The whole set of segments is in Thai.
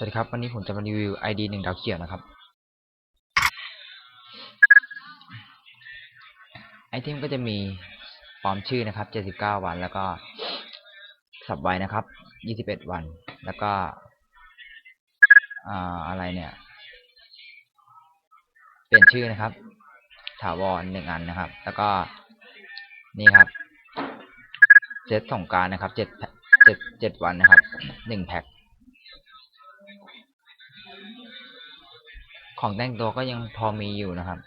สวัสดีครับ วันนี้ผมจะมารีวิว ID หนึ่งดาวเขียวนะครับ ไอเทมก็จะมีปลอมชื่อนะครับ 79 วัน แล้วก็สับไว้นะครับ 21 วัน แล้วก็อ่าอะไรเนี่ย เปลี่ยนชื่อนะครับ ถาวรหนึ่งอันนะครับ แล้วก็นี่ครับเซตส่งการนะครับเจ็ดเจ็ดเจ็ดวันนะครับหนึ่งแพ็ค ของแต่งตัวก็ยังพอมีอยู่นะครับ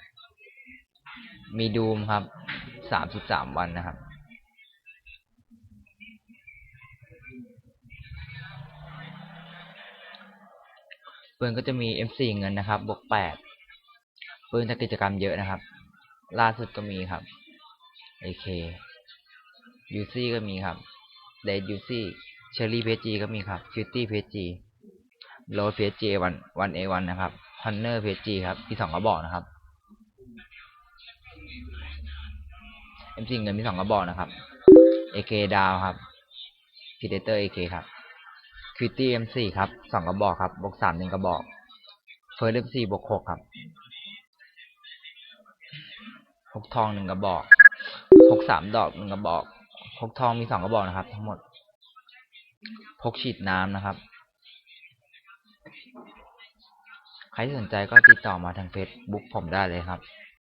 มีดูมครับ สามสิบสามวันนะครับ ปืนก็จะมี M4 เงินนะครับ บวกแปดปืนจากกิจกรรมเยอะนะครับ ล่าสุดก็มีครับ AK UC ก็มีครับ d a y UC Cherry PG ก็มีครับ Cutie PG Low PG วันวัน A1 นะครับ Honor PG ครับมีสองกระบอกนะครับ M4 เงินมีสองกระบอกนะครับ AK ดาวครับ Predator AK คครับ Cutie M4 ครับสองกระบอกครับบวกสามหนึ่งกระบอก First M4 บวกหกครับพกทองหนึ่งกระบอกพกสามดอกหนึ่งกระบอกพกทองมีสองกระบอกนะครับ ทั้งหมดพกฉีดน้ำนะครับ ใครสนใจก็ติดต่อมาทางเฟซบุ๊กผมได้เลยครับ